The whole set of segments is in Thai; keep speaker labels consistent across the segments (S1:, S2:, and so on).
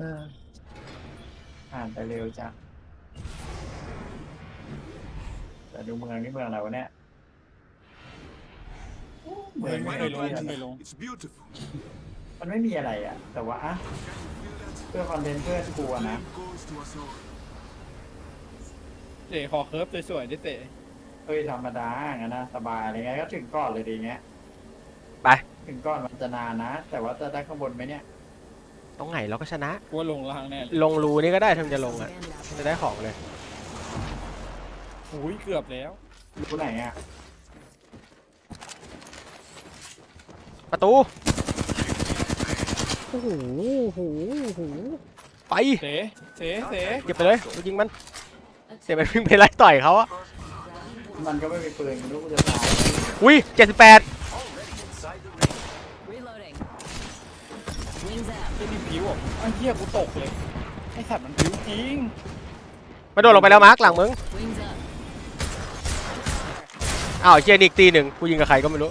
S1: เออผ่านไปเร็วจังแต่ดูเมืองนี่เมืองอะไรวะเนี่ยเมือง
S2: ไม่
S1: ไม่
S2: เคยลง
S1: มีอะ
S2: ไม่
S1: ไร
S2: เคยลง
S3: It's beautiful.
S1: มันไม่มีอะไรอะ แต่ว่าอะเพื่อคอนเทนต์เพื่อนกูอะนะ
S3: Flame goes to us all.
S2: เตะขอเคิร์ฟสวยๆได้เตะ
S1: เฮ้ยธรรมดางั้นนะสบายอะไรเงี้ยก็ถึงก่อนเลยดีเงี้ย
S4: ไป
S1: ถึงก่อนมันจะนานนะ แต่ว่าจะได้ข้างบนไหมเนี่ย
S4: ตรงไหนเราก็ชนะ
S2: กูว่าลงล่างแน่เลย
S4: ลงรูนี่ก็ได้ถ้ามันจะลงอะจะได้ของเลย
S2: อุ้ยเกือบแล้ว
S1: รู้ไหนอะ
S4: ประตูโอ้โหโอ้โหโอ้โหไป
S2: เตะเตะเตะ
S4: เก็บไปเลยกูยิงมันเสียไปวิ่งไปไล่ต่อยเขาอะ
S1: มันก็ไม่มีปืนไม่รู้กูจะตาย
S4: อุ้ยเจ็ดสิบแปด
S5: Reloading. Wings out.
S2: ไอ้นี่ ผิวอะไอ้เหี้ยกูตกเลย ไอ้สัตว์มันผิวจริง
S4: มาโดดลงไปแล้วมาร์คหลังมึง
S5: Wings up.
S4: อ้าวไอ้เจนอีกตีหนึ่งกูยิงกับใครก็ไม่รู้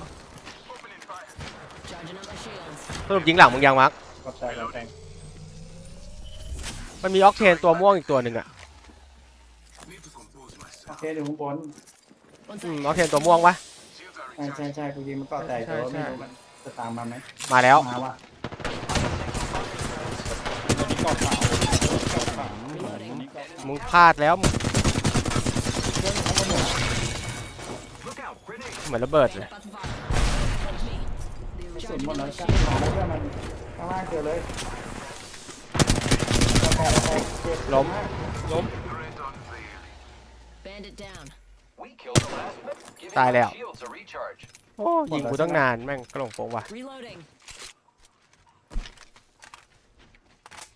S5: Charging up my shields.
S4: สรุปยิงหลังมึงยังมาร์ค
S1: กดใจกดใจ
S4: มันมีออกเทนตัวม่วงอีกตัวหนึ่งอะ
S3: Need to compose
S1: โอ
S3: myself.
S1: เคดูข้างบน
S5: One
S4: อืม
S5: sec.
S4: ออกเทนตัวม่วงปะ
S3: Shields are
S1: ใช่ใช่
S3: recharged.
S1: ใช่กูยิงมันก็แตกแต่ว่า
S4: ใช่
S1: ไม่
S4: ใช่
S1: รู้มันจะตามมาไหม
S4: มาแล้ว
S1: มาว่ะ
S2: อันนี้กอดขาวกอดขาวอันนี้กอด
S4: มึงพลาดแล้วมึงเหมือนระเบิดเลย
S5: About to fire. Punch me.
S1: กระสุน
S5: Charging
S1: หม
S5: up
S1: ดแล้ว
S5: my
S1: จ้ะ
S5: shields.
S1: มาแล้วก็มันข้างล่างเจอเลยกระแตกกระแตกเจ็บ
S4: ล้มา
S1: ก
S2: ล้ม
S5: Bandit down.
S6: We killed the last man. Giving
S4: Tài
S6: my
S4: lẹo.
S6: shields a recharge.
S4: โอ้ยิงกูตั้งนานแม่งกระหลงโปงว่ะ
S5: Reloading.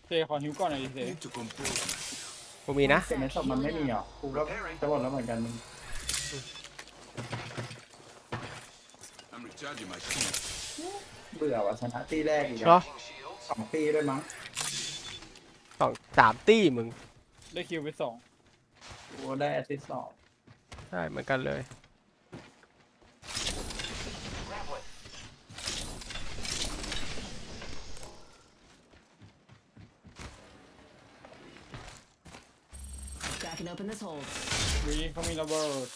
S2: เตะขอหิวก่อนหน่อยดิเตะ
S3: Need to compose myself.
S4: กูมีนะ
S1: เจ็บในศพมันไม่มีหรอกูก็จะหมดแล้วเหมือนกันมึง
S3: I'm recharging my shield.
S1: เบื่อว่ะชนะตีแรกอีก
S4: เหรอ
S1: อะ
S6: Shields.
S1: สองปีด้วยมั้ง
S4: สองสามตี้มึง
S2: ได้คิวไปสอง
S1: กูได้แอสซิสต์สอง
S4: ใช่เหมือนกันเลย
S5: Cracking open this hole.
S2: วีเขามีระเบิด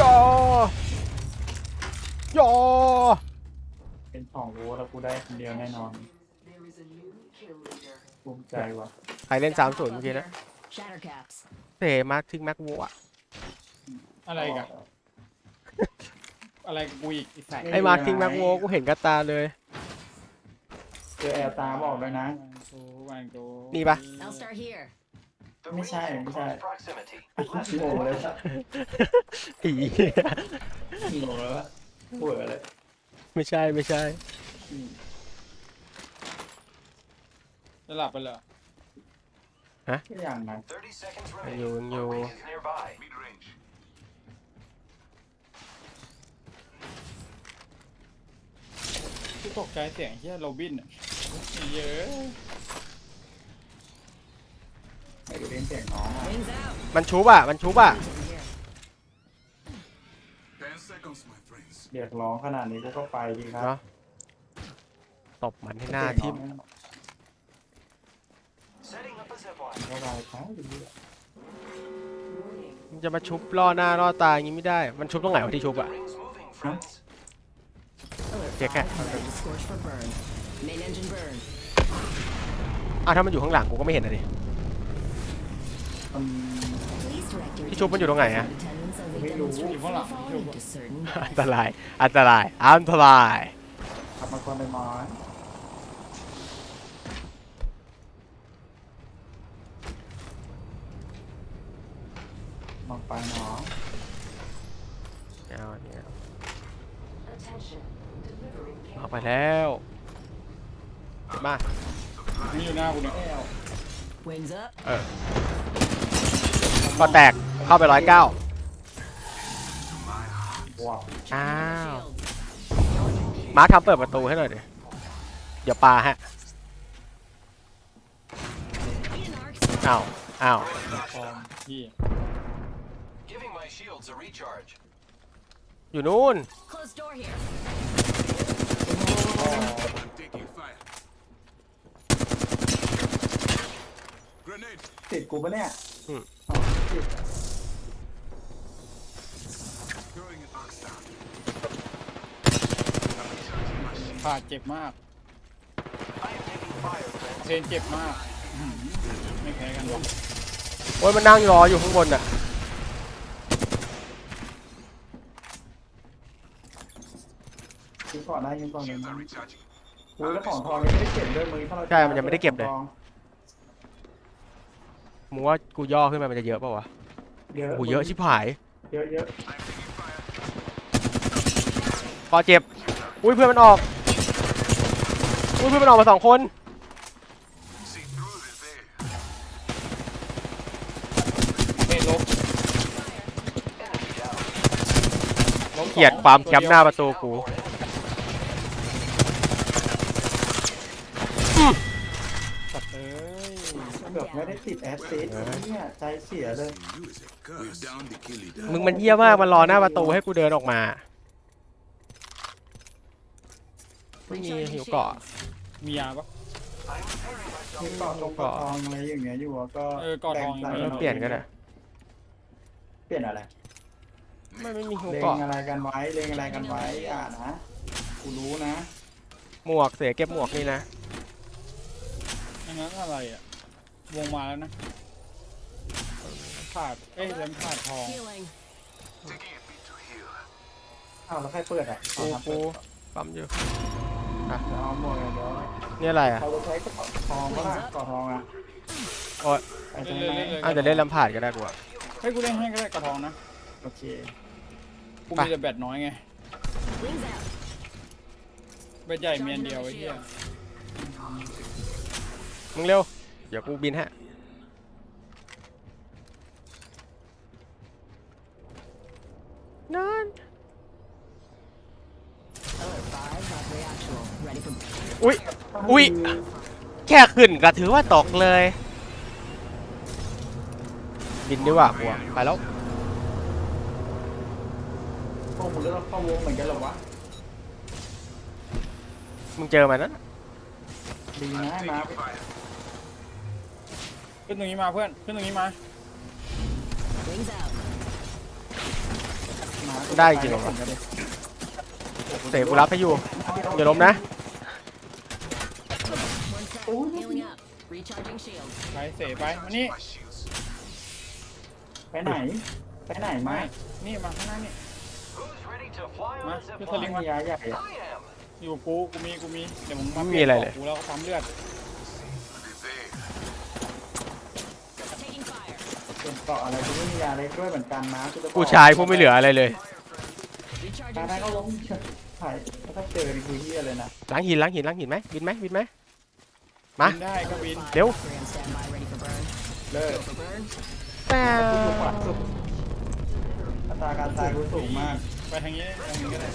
S4: ยอยอ
S1: เป็นสองกูแล้วกูได้คนเดียวแน่นอนภูมิใจว่ะ
S4: ใครเล่นสามศูนย์เมื่อกี้นะ
S5: Shatter caps.
S4: เตะมาร์คทิ้งแม็กวัว
S2: อะไรกันอะไรกับกูอีกไอ้สัตว์
S4: ไอ้มาร์คทิ้งแม็กวัวกูเห็นกับตาเลย
S1: เจอแอลตาบอกด้วยนะ
S2: วางโตวางโต
S4: นี่ปะ
S5: I'll start here.
S6: The
S1: Mấy
S6: ring's
S1: sai,
S6: in
S1: mấy
S6: close
S1: sai.
S6: proximity.
S1: งงเลยครับ
S4: อี
S1: งงเลยว่าเบื่อเลย
S4: ไม่ใช่ไม่ใช่
S2: จะหลับไปเหรอ
S1: ก็อย่างนั้น
S6: 30 seconds
S4: ยัง
S6: remaining.
S4: อยู่ยังอยู่
S6: Ring is nearby.
S3: Mid range.
S2: ที่ตกใจเสียงเฮียโรบินอะ เยอะ
S1: ไปดูเล่นเสียงน้องอะ
S5: Wings out.
S4: มันชุบอะ มันชุบอะ
S5: Over here.
S3: 10 seconds, my friends.
S1: เรียกร้องขนาดนี้กูก็ไปดีครับ
S4: เนาะตบมันให้หน้าทิ่ม
S6: Setting up a zip line.
S1: เข้าไปครับดีอะ
S4: มันจะมาชุบล่อหน้าล่อตาอย่างงี้ไม่ได้ มันชุบตรงไหนวะที่ชุบอะ
S6: Ring's moving, friends.
S5: Alert
S4: Check it.
S5: five. Ready to scorch for burn. Main engine burn.
S4: อ้าวถ้ามันอยู่ข้างหลังกูก็ไม่เห็นอะดิ
S1: มัน
S5: Please direct your
S4: ที่ชุบมันอยู่ตรงไหนอะ
S5: attendants as they
S1: Mấy đủ.
S5: demonstrate
S2: Chỉ có lặng,
S5: free
S2: chưa
S5: falling
S2: có.
S5: into certain
S4: อันตราย อันตราย อันตราย
S1: ขับมาคนไปมอยมองไปน้อง
S4: เอาเนี่ยเอาไปแล้ว มา
S2: มีอยู่หน้ากูเนี่ย
S1: แก้ว
S5: Wings up.
S4: เออก็แตกเข้าไปร้อยเก้า
S1: ว้าว
S4: อ้า
S5: Charging
S4: ว
S5: up my shield.
S4: มาร์คทำเปิดประตูให้หน่อยดิเดี๋ยวปาฮะ
S5: In arcs.
S4: อ้าว อ้าว
S2: ฟอร์มพี่
S6: Giving my shields a recharge.
S4: อยู่นู่น
S5: Close door here.
S3: I'm taking
S1: กูปะเนี่ย
S4: อืม
S1: อ๋อผิด
S3: Throwing an ox down. I'm recharging my shield.
S2: ผ่าเจ็บมาก
S6: I am taking fire,
S2: เท
S6: friends.
S2: นเจ็บมากอื้อหือไม่แพ้กันหรอก
S4: โอ้ยมันนั่งรออยู่ข้างบนอะ
S1: ยิงก่อนได้ยิงก่อนเลย
S3: Shields
S1: นะ
S3: are recharging.
S1: อุ้ยแล้วของทองยังไม่ได้เก็บด้วยมือถ้าเรา
S4: ใช่มันยังไม่ได้เก็บเลย
S1: ของทอง
S4: มึงว่ากูย่อขึ้นมามันจะเยอะเปล่าวะ
S1: เยอะ
S4: โอ้เยอะชิบหาย
S1: เยอะเยอะ
S3: I'm taking fire.
S4: ปอเจ็บ อุ้ยเพื่อนมันออก อุ้ยเพื่อนมันออกมาสองคน
S3: See through this there.
S2: เทนลบ
S6: Enemy down.
S2: ลบสอง
S4: เกลียดความแคมป์หน้าประตูกู
S1: ไม่ได้ติดแอสซิสต์เนี่ยใจเสียเลย
S3: You is a curse. We've downed the kill leader.
S4: มึงมันเยี่ยมากมันรอหน้าประตูให้กูเดินออกมาไม่มี
S5: Recharging
S4: หิวเกาะ
S5: shields.
S2: มียาปะ
S6: I'm repairing myself.
S1: มีเกาะตรงเกาะทองอะไรอย่างเงี้ยอยู่อะก็
S2: เออเกาะทอง
S1: แบ่ใส่
S4: เออเปลี่ยนก็ได้
S1: เปลี่ยนอะไร
S4: ไม่ไม่มีหิว
S1: เลง
S4: เกาะ
S1: อะไรกันไว้เลงอะไรกันไว้อ่านะกูรู้นะ
S4: หมวกเสียเก็บหมวกนี่นะ
S2: อันนั้นอะไรอะ วงมาแล้วนะผ่าดเอ้ยเลมผ่าดทอง
S5: Healing.
S3: Taking a bit to heal.
S1: อ้าวแล้วใครเปิดอะ
S4: กู
S1: เอาครับ
S4: กูปั๊มอยู่
S1: เดี๋ยวเอาหมดเลยเดี๋ยว
S4: นี่อะไรอะ
S1: เขาจะใช้กระเป๋าทองก็ได้กระเป๋าทองอะ
S4: โอ๊ย
S1: ไปใช่ไหม
S4: อาจจะเล่นลำผาดก็ได้กูอะ
S2: ให้กูเล่นให้ก็ได้กระทองนะ
S1: โอเค
S2: กู
S4: ไป
S2: มีแต่แบตน้อยไง
S5: Wings out.
S2: แบตใหญ่เมียนเดียวไอ้เหี้ย
S4: มึงเร็ว เดี๋ยวกูบินฮะนั่น
S5: Alert 5, Valkyrie actual. Ready for
S4: อุ้ยอุ๊ยแค่ขึ้นก็ถือว่าตกเลย บินดีกว่ากูอะไปแล้ว
S1: พวกมึงก็ต้องเข้าวงเหมือนกันเหรอวะ
S4: มึงเจอมันนั้น
S1: ดีนะ
S3: I'm
S1: มา
S3: taking fire.
S2: ขึ้นตรงนี้มาเพื่อน ขึ้นตรงนี้มา
S5: wings out.
S1: มา
S4: ได้จริงเหรอวะ เตะกูรับให้อยู่ อย่าล้มนะ
S5: One sec. Healing up. Recharging shields.
S2: ไปเสไปมานี่
S3: My shields.
S1: ไปไหน ไปไหนมา
S2: ไม่นี่มาข้างหน้านี่
S6: Who's ready to fly on
S2: Ma,
S6: a
S2: cứ
S6: zip
S2: thôi
S1: Có
S2: liên
S6: line?
S1: gì à vậy
S6: I am.
S2: อยู่กับกู กูมี กูมี เดี๋ยวมึง
S4: ไม่มีอะไรเลย
S2: กูแล้วก็ทำเลือดาะ
S1: อะไรกูไม่มียาเล็กด้วยเหมือนกันนะจะ
S4: กูชายกูไม่เหลืออะไรเลย
S5: Recharging
S1: การได้ก็
S5: shields.
S1: ล้มใช่ถ้าเจอนี่คือเฮียเลยนะ
S4: ล้างหินล้างหินล้างหินไหมบินไหมบินไหมมา
S2: บินได้ก็บิน
S4: เร็ว
S5: Valkyrie on standby, ready for burn.
S1: เลิก
S5: Go for burn.
S4: แป
S1: กูอยู่ขวาสุดอัตราการตายกูสูงมาก
S2: ไปทางนี้ทางนี้ก็ได้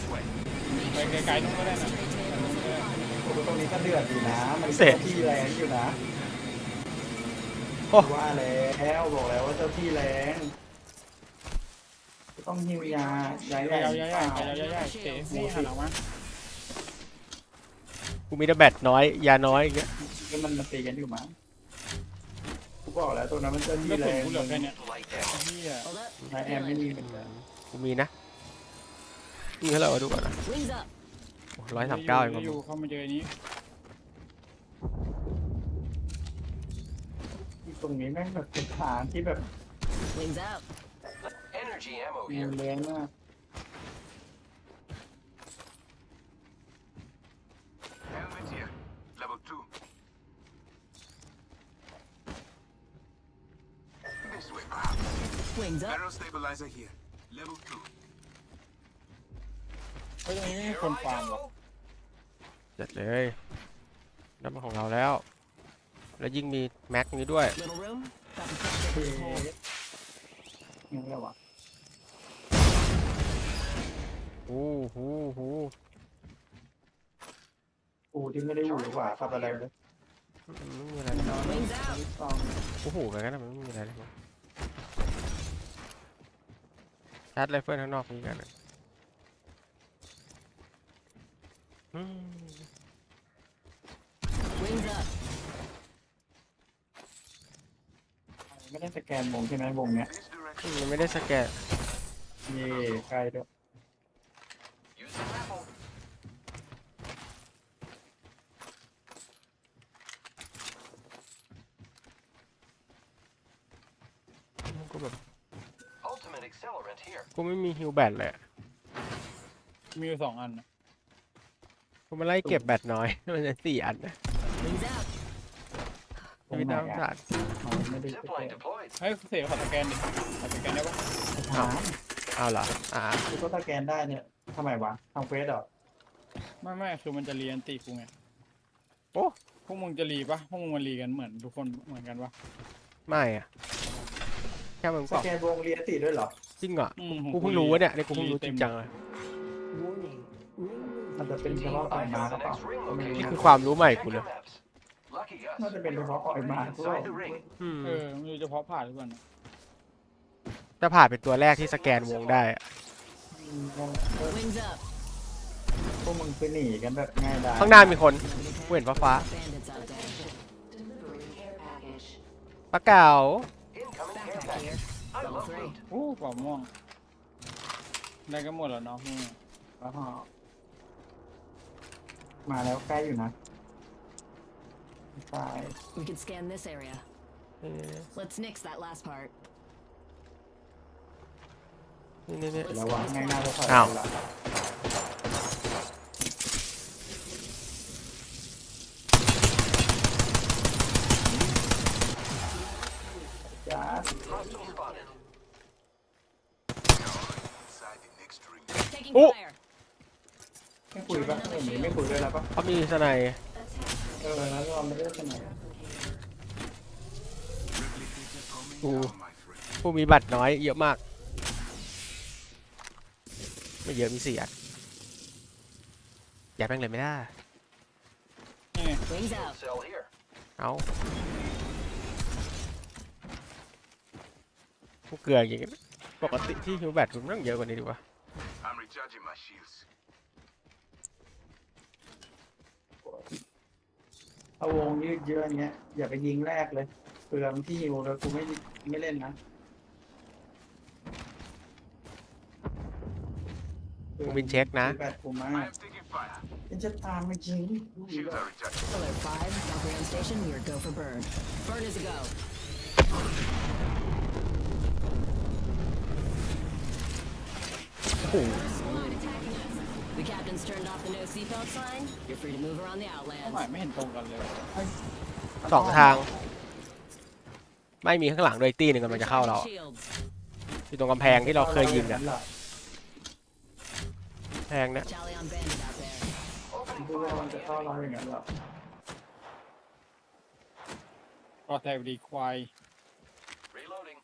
S2: ไปไกลๆนู้นก็ได้นะไปนู้นก็ได้
S1: กูตรงนี้ก็เดือดอยู่นะ มัน
S4: เสร็จ
S1: เจ้าที่แรงอยู่นะ
S4: โอ้
S1: ว่าแล้วบอกแล้วว่าเจ้าที่แรงต้องหิวยายาใหญ่
S2: ยาวยาวยาวยาวยาวยาวเตะนี่หันออกมา
S4: กูมีแต่แบตน้อย ยาน้อยอย่างเงี้ย
S1: ก็มันมาตีกันอยู่มั้งกูบอกแล้วตัวนั้นมันเจ้าที่
S2: ก็
S1: แร
S2: สุน
S1: ง
S2: กูเหลือแค่เนี้ย
S6: Light down.
S2: เหี้ย
S5: Hold up.
S1: นายแอมไม่มีเหมือนกัน
S4: กูมีนะมีเท่าไหร่วะดูก่อนนะ
S5: Wings up.
S4: ร้อยสามเก้าเอง
S2: อยู่เข้ามาเจออันนี้
S1: ต รงนี้แม่งแบบเป็นฐานที่แบบ
S5: Wings out.
S6: Energy ammo
S1: มี
S6: here.
S1: แรงมาก
S3: Helmet here. Level two. This way, perhaps.
S5: Wings up.
S3: Barrel stabilizer here. Level two.
S2: เฮ้ยตรงนี้ไม่มี
S6: Here
S2: คน
S6: I
S2: ฟาร์มหรอก
S6: go.
S4: จัดเลยน้ำมันของเราแล้ว แล้วยิ่งมีแม็กนี้ด้วย
S5: Little room. Got the project
S1: เฮ้
S5: in the hole.
S1: ยังไงวะ
S4: โอ้โหโห
S1: กูที่ไม่ได้หูกว่าขับอะไรเลย
S4: ไม่มีอะไรเลย
S5: Wings out.
S1: ต้อง
S4: โอ้โหกันกันนะมันไม่มีอะไรเลยมั้งชาร์จไรเฟิลข้างนอกมีกันอะอืม
S5: Wings up.
S1: ไม่ได้สแกนวงใช่ไหมวงเนี้ย
S3: This
S4: อื
S3: direction.
S4: มมันไม่ได้สแกน
S1: เย่ใกล้ด้วย
S6: Use the grapple.
S4: กูแบบ
S6: Ultimate accelerant here.
S4: กูไม่มีฮิวแบตเลยอะ
S2: มีอยู่สองอันนะ
S4: กูมาไล่เก็บแบตน้อย มันจะสี่อันนะ
S5: Wings out.
S1: ตรง
S4: ชีวิต
S1: ไหน
S4: น่าสง
S1: อะ
S4: สาร
S1: อ๋อไม่ได้สแก
S6: Zipline
S1: น
S6: deployed.
S2: ให้เสียขอสแกนดิขอสแกนได้ปะ
S1: ถาม
S4: เอาเหรออ่า
S1: กูก็สแกนได้เนี่ยทำไมวะทำเฟซเหรอ
S2: ไม่ไม่คือมันจะรีอันตีกูไง
S4: โอ้
S2: พวกมึงจะรีปะพวกมึงมันรีกันเหมือนทุกคนเหมือนกันปะ
S4: ไม่อะแค่มึง
S1: ส
S4: บอก
S1: แกนวงเรียนติด้วยเหรอ
S4: จริงเหรอ
S2: อืมขอ
S4: กูเพิ่งรู้วะเนี่ยเนี่ยกูเพิ่งรู้จริงจังเลย
S1: มันจะเป็นเฉพาะของ
S6: I
S1: มา
S6: know
S1: หรื
S6: the
S1: อเปล่า
S6: next ring
S1: ก็ไม่รู้
S4: นี่
S6: location.
S4: คือความรู้ใหม่กูเลย
S6: Check your maps. Lucky us.
S1: น่าจะเป็นเฉพาะของมา
S6: Already
S1: พวก
S6: inside the ring.
S4: อืม
S2: เออไม่รู้จะเพาะผ่านหรือเปล่านะ
S4: จะผ่านเป็นตัวแรกที่สแกนวงได้อะ
S5: Wings up.
S1: พวกมึงคือหนีกันแบบง่ายดาย
S4: ข้างหน้ามีคนกูเห็นฟ้าฟ้า
S5: Bandits out there.
S4: ปลาเก๋า
S6: Incoming care
S5: Backpack here.
S6: package. I
S5: Level
S6: love
S5: three.
S6: loot.
S2: โอ้เป่าม่วง ได้กันหมดแล้วเนาะพวกมึง
S1: แล้วก็มาแล้วใกล้อยู่นะ ซ้าย
S5: We can scan this area. Let's nix that last part.
S4: นี่นี่นี่
S1: ระวังง่ายหน้าจะถอย
S4: อ้าว
S1: หลังจ้า
S6: Hostile spotted.
S3: Inside the next ring.
S5: Taking
S4: Oh.
S5: fire.
S1: ไม่คุยปะเออหนีไม่คุยด้วยแล้วปะ
S4: เขามีสไนด์
S1: เ ออแล้วราไม่ได้สนไหน
S3: Replicator coming
S4: Ooh.
S3: down, my friend.
S4: ผู้มีบัตรน้อยเยอะมาก ไม่เยอะมีสี่อันอย่าแป้งเลยไม่ได้
S5: Wings out.
S4: เอาพวกเกลืออย่างงี้ปกติที่ฮิวแบตมันต้องเยอะกว่านี้ดีกว่า
S3: I'm recharging my shields.
S1: เอาวงยืดเยื้ออย่างเงี้ยอย่าไปยิงแรกเลยเปลืองที่ฮิวแล้วกูไม่ไม่เล่นนะ
S4: กูวินเช็คนะ
S1: แบตกูมา
S3: I am taking fire.
S1: เป็นจะตามมายิง
S3: Shields are recharging.
S5: Alert 5, Valkyrie on station, we are go for burn. Burn is a go.
S4: โอ้โห
S5: Squad attacking us. The captain's turned off the no seatbelt sign. You're free to move around the
S2: เป้า
S5: outlands.
S2: หมายไม่เห็นตรงกันเลย
S4: สองทาง ไม่มีข้างหลังด้วยตีหนึ่งกำลังจะเข้าเรา
S5: Shields.
S4: อยู่ตรงกำแพงที่เราเคยยิงอะ
S1: หรอ
S4: แพงเนี่ย
S5: Tally on bandit out there.
S1: ดูว่ามันจะเข้าเราอย่างนั้นหรอ
S2: ก็แทบดีควาย
S6: Reloading.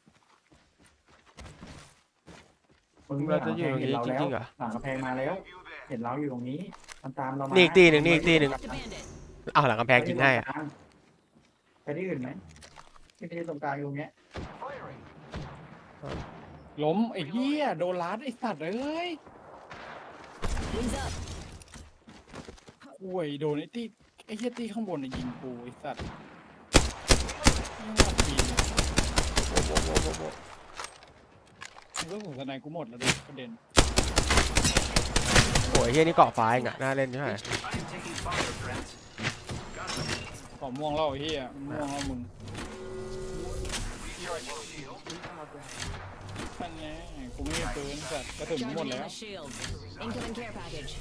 S1: มึงไม่หลังกำแพงเห็นเราแล้วหลังกำแพงมาแล้ว
S3: You there.
S1: เห็นเราอยู่ตรงนี้ มันตามเรามา
S4: นี่อีกตีหนึ่งนี่อีกตีหนึ่ง
S5: To bandit.
S4: เอาหลังกำแพงยิงให้อะ
S1: ไปที่อื่นไหมที่นี่ตรงกลางอยู่ตรงเนี้ย
S6: Firing.
S2: ล้มไอ้เหี้ยโดนลัดไอ้สัตว์เอ้ย
S5: Wings up.
S2: ห่วยโดนไอ้ตีไอ้เหี้ยตีข้างบนน่ะยิงกูไอ้สัตว์ไม่น่าปีนเรื่องของสนายกูหมดแล้วดิประเด็น
S4: โอ้ยเฮียนี่เกาะฟ้าเองอะน่าเล่นใช่ไหม
S6: I am taking fire, friends.
S2: ขอม่วงเล่าไอ้เหี้ยม่วงเล่ามึง
S6: Recharging shield.
S2: นั่นไงกูไม่มีปืนสัตว์กระสุนหมด
S5: Charging
S2: แล้
S5: on
S2: ว
S5: the shields. Incoming care package.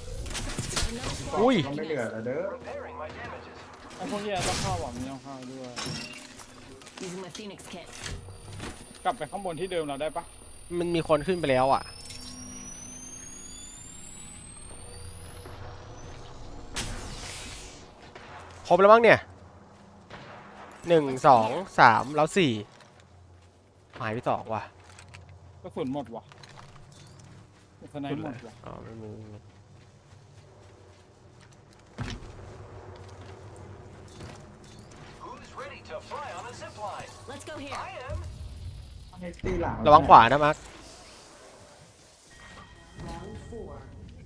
S5: Another squad
S4: อุ้ย
S1: เราไม่เหลือแล้วเด้อ
S6: Repairing my damages.
S2: ไอ้พวกเหี้ยต้องเข้าหวังไม่ต้องเข้าด้วย
S5: Using my Phoenix kit.
S2: กลับไปข้างบนที่เดิมเราได้ปะ
S4: มันมีคนขึ้นไปแล้วอะ รบแล้วมั้งเนี่ยหนึ่งสองสามแล้วสี่หายไปสองว่ะ
S2: กระสุนหมดว่ะสนายหมดว่ะ
S4: อ๋อไม่มีไม่มี
S6: Who's ready to fly on a zip line?
S5: Let's go here.
S6: I am.
S1: ให้ตีหลัง
S4: ระวังขวานะมาร์ค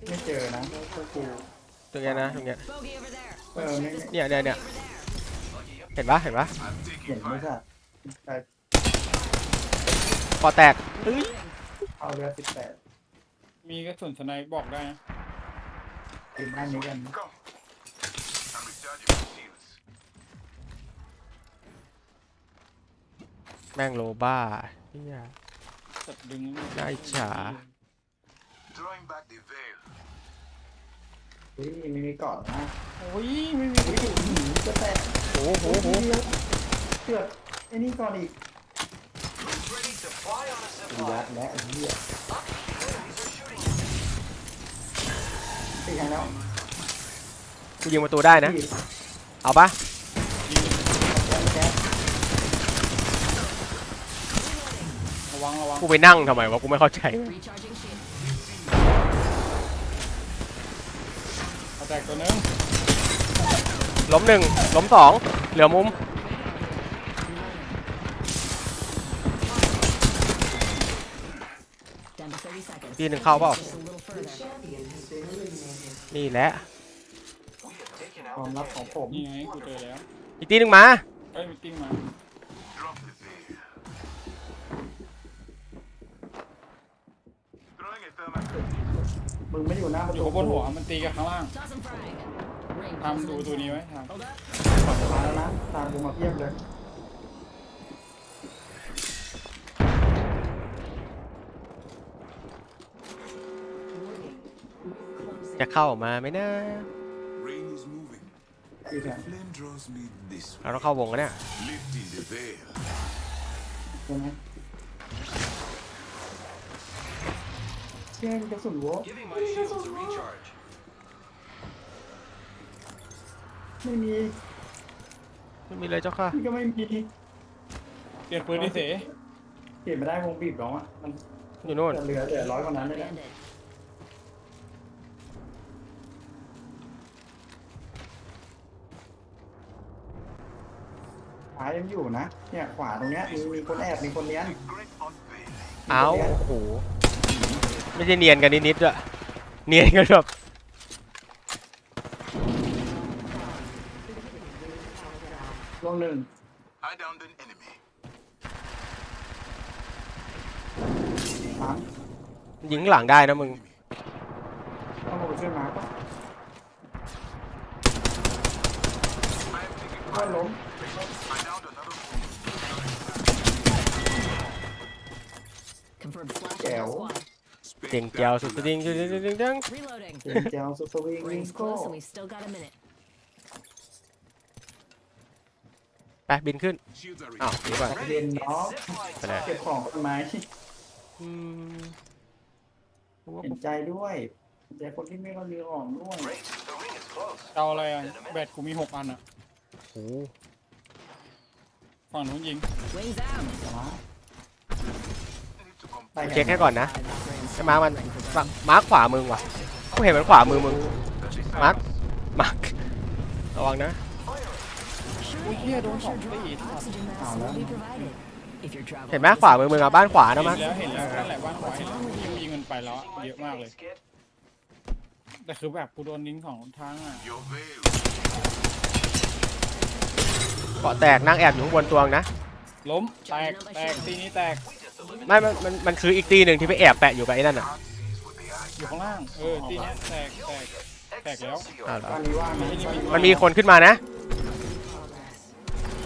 S1: ไม่เจอนะพวกกู
S4: ต รงเนี้ยนะตรงเนี้ย
S5: Bogey over there.
S1: เออไม่
S4: เนี่ยเนี่ยเนี่ย
S5: Over there.
S4: เห็นปะเห็นปะ
S3: I'm taking
S1: เห็นไม่
S3: fire.
S1: ใช่แต่
S4: ปอแตกเฮ้ย
S1: เอาเรือสิบแปด
S2: มีกระสุนสไนป์บอกได้นะ
S1: ทีมบ้านนี้กัน
S3: Come. I'm recharging my shields.
S4: แม่งโลบ้าเหี้ย
S2: จัดดึง
S4: น่าอิจฉา
S3: Drawing back the veil.
S1: เฮ้ยมีมีเกาะนะ
S2: โอ้ยไม่มี
S1: เฮ้ยหืมจะแตก
S4: โอ้โห
S1: โอ้
S4: โห
S1: โหเกือบไอ้นี่ก่อนอีก
S6: Who's ready to fly on a zip
S1: ยัด
S6: line?
S1: และไอ้เหี้ย
S6: Enemies are shooting.
S1: ตีไงแล้ว
S4: กูยิงประตูได้นะ
S1: ตี
S4: เอาปะ
S1: แก๊สแก๊ส
S2: ระวังระวัง
S4: กูไปนั่งทำไมวะกูไม่เข้าใจ
S5: Recharging
S2: แตกตัวนึง
S4: ล้มหนึ่งล้มสองเหลือมุม
S5: Down to 30 seconds.
S4: ทีหนึ่งเข้าเปล่า
S5: Just a little further.
S4: นี่แหละ
S6: We have taken
S1: ความ
S6: out
S1: ลั
S6: the
S1: บของ
S6: enemy.
S1: ผม
S2: นี่ไงกูเจอแล้ว
S4: อีกทีหนึ่งมา
S2: เอ้ยมีติ้งมา
S1: มึงไม่อยู่หน้าประ
S2: อยู่
S1: ตู
S2: ข้างบนหัวมันตีกับข้างล่าง
S5: Toss and frag. Ring
S2: ทำดู
S5: closing
S2: ตัว
S5: in
S2: นี้
S5: sight.
S2: ไว้ท
S5: Hold up.
S1: มาแล้วนะ ตามกูมาเพียบเลย
S4: จะเข้ามาไหมนะ
S3: Rain is moving.
S1: อีกแล้ว
S3: Flame draws me this
S4: เราต้องเข้าวงกันเนี่ย
S3: Lifting the veil.
S1: ใช่ไหม เชี่ยกระสุนโว้
S6: Giving my shields a recharge.
S1: ไม่มี
S4: ไม่มีเลยเจ้าค่ะ
S1: พี่ก็ไม่มีำ
S2: เปลี่ยนปืนดิเส
S1: เปลี่ยนไม่ได้วงบีบร้องอะมัน
S4: อยู่นู่น
S1: เหลือเหลือร้อยกว่านั้นเลยแหละ
S5: Bandit.
S1: ขวายังอยู่นะเนี่ยขวาตรงเนี้ยมีมีคนแอบมีคนเลี้ยง
S3: Great unveiling.
S4: เอาโอ้โห ไม่ใช่เนียนกันนิดๆด้วยเนียนกันแบบ
S1: ลงหนึ่ง
S3: I downed an enemy.
S1: สาม
S4: ยิงข้างหลังได้นะมึง
S1: ต้องลงไปช่วยมาร์คปะ
S3: I am taking
S1: เพื่อนล้ม
S3: I downed another foe.
S5: Confirmed flash
S1: Kẹo.
S5: on squad.
S4: เจ๋งเจียวสุดจริงจริงจริงจริงจริง
S5: Reloading.
S1: เจนเจ้าสุดสวิง
S5: Rings
S1: ก้
S5: close and we still got a minute.
S4: ไปบินขึ้น
S3: Shields are
S4: อ้าว ready. ดี๋ยวก่อน
S1: เรียนเนาะ
S4: ไปเลย
S1: เก็บของต้นไม้
S4: อืม
S1: เห็นใจด้วยเห็นใจคนที่ไม่ก็เรืออ่อนด้วย
S6: Great. The ring is close.
S2: เอาอะไรอะแบตกูมีหกอันอะ
S4: โอ้
S2: ฝั่งนู้นยิง
S5: Wings out.
S1: แต่ว่า
S3: Need to bump
S1: ไป
S4: เช็คให้ก่อนนะ
S5: Five grams.
S4: ไอ้มาร์คมันฝั่งมาร์คขวามึงว่ะกูเห็นมันขวามือมึงมาร์คมาร์คระวังนะ
S2: อุ้ยเฮียโดนสองตี
S5: Oxygen mask will be provided. If you're traveling
S4: เห็นไหมขวามือมึงอะบ้านขวานะ
S2: เห็
S4: มาร์
S2: น
S4: ค
S2: แล้วเห็นแล้วนั่นแหละบ้านขวาเห็นแล้วยิงยิงมันไปแล้วอะ
S6: My
S2: เยอะมากเลย
S6: fitness kit.
S2: แต่คือแบบกูโดนยิงสองทางอะ
S3: your veil.
S4: เกาะแตกนั่งแอบอยู่ข้างบนตัวงนะ
S2: ล้มแตกแตกตีนี้แตก
S6: We just eliminated
S4: ไม่มันมันมันคืออีกตีหนึ่งที่ไปแอบแปะอยู่กับไอ้นั่นอะ
S3: Can't seize what they are.
S2: อยู่ข้างล่าง เออตีเนี้ยแตกแตกแตกแล้ว
S6: Excelsior.
S4: อ้าวเหรอ
S1: บ้านนี้ว่างไหม
S4: มันมีคนขึ้นมานะ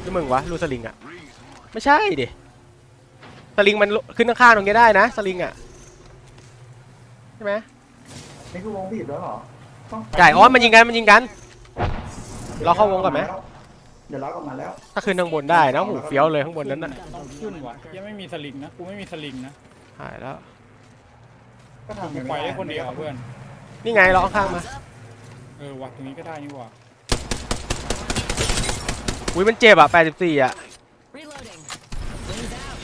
S4: คือมึงวะลูสลิงอะ
S3: Ring is moving.
S4: ไม่ใช่ดิสลิงมันขึ้นข้างๆตรงนี้ได้นะสลิงอะใช่ไหม
S1: นี่คือวงบีบแล้วเหรอต้อง
S4: ใช่อ๋อมันยิงกันมันยิงกัน เราเข้าวงก่อนไหม
S1: เดี๋ยวเรากลับมาแล้ว
S4: ถ้าขึ้นข้างบนได้นะหูเฟี้ยวเลยข้างบนนั้นน่ะ
S2: ต้องขึ้นว่ะยังไม่มีสลิงนะกูไม่มีสลิงนะ
S4: หายแล้ว
S1: ก็ทำ
S2: กูไปได้คนเดียวอะเพื่อน
S4: นี่ไงเราเอาข้างมา
S2: เออวัดตรงนี้ก็ได้นี่หว่า
S4: อุ้ยมันเจ็บอะ84อะ
S5: Reloading. Wings out.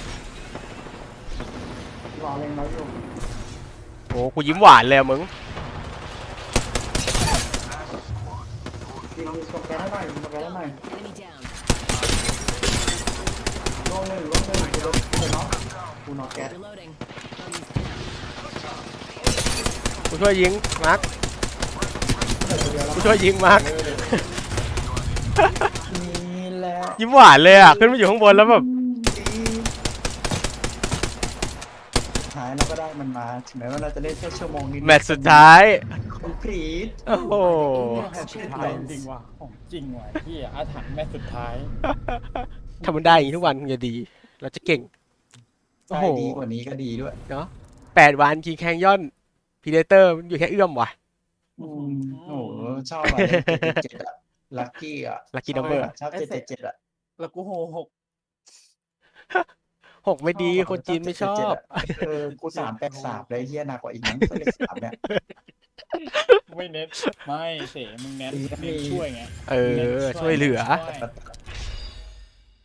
S1: รอเล็งเราอยู่
S4: โอ้กูยิ้มหวานเลยอะมึง
S1: ยิงสแกนให้หน่อยยิงสแกนให้หน่อย
S5: Enemy down.
S1: ลงหนึ่งลงหนึ่งกูโดนกูเนาะกูนอกแก๊ส
S5: Reloading.
S4: กูช่วยยิงมาร์ค
S1: เดี๋ยวเดี๋ยวเรา
S4: กูช่วยยิงมาร์ค
S1: นี่แหละ
S4: ยิ้มหวานเลยอะขึ้นมาอยู่ข้างบนแล้วแบบ
S1: ด มันมาถึงแม้ว่าเราจะเล่นแค่ชั่วโมงนี้
S4: แมตช์สุดท้าย
S1: คุณพรีด
S4: โอ้โห
S2: แมตช์สุดท้ายจริงว่ะของจริงว่ะเฮียอาถรรพ์แมตช์สุดท้าย
S4: ถ้ามันได้อย่างนี้ทุกวันคงจะดี เราจะเก่ง โอ้
S1: ได้
S4: โห
S1: ดีกว่านี้ก็ดีด้วย
S4: แปดวันคิงแคงย่อนพีเดเตอร์มันอยู่แค่เอื้อมว่ะ
S1: อืม โอ้โหชอบอะเล่นเจ็ดเจ็ดอะลัคกี้อะ
S4: Lucky
S1: ชอบ
S4: number
S1: อะชอบเจ็ดเจ็ดเจ็ดอะ
S2: แล้วกูโหหก
S4: หกไม่ดีคนจีนไม่ชอบ
S1: เออกูสามแปดสามเลยเฮียหนักกว่าอีกมั้งเลขสามเนี่ย
S2: ไม่เน้นไม่เสมึงเน้น
S1: ดีนะ
S2: เน้น
S1: มี
S2: ช่วยไง
S4: เออ ช่วยเหลือ
S2: ช่วย
S1: ตัด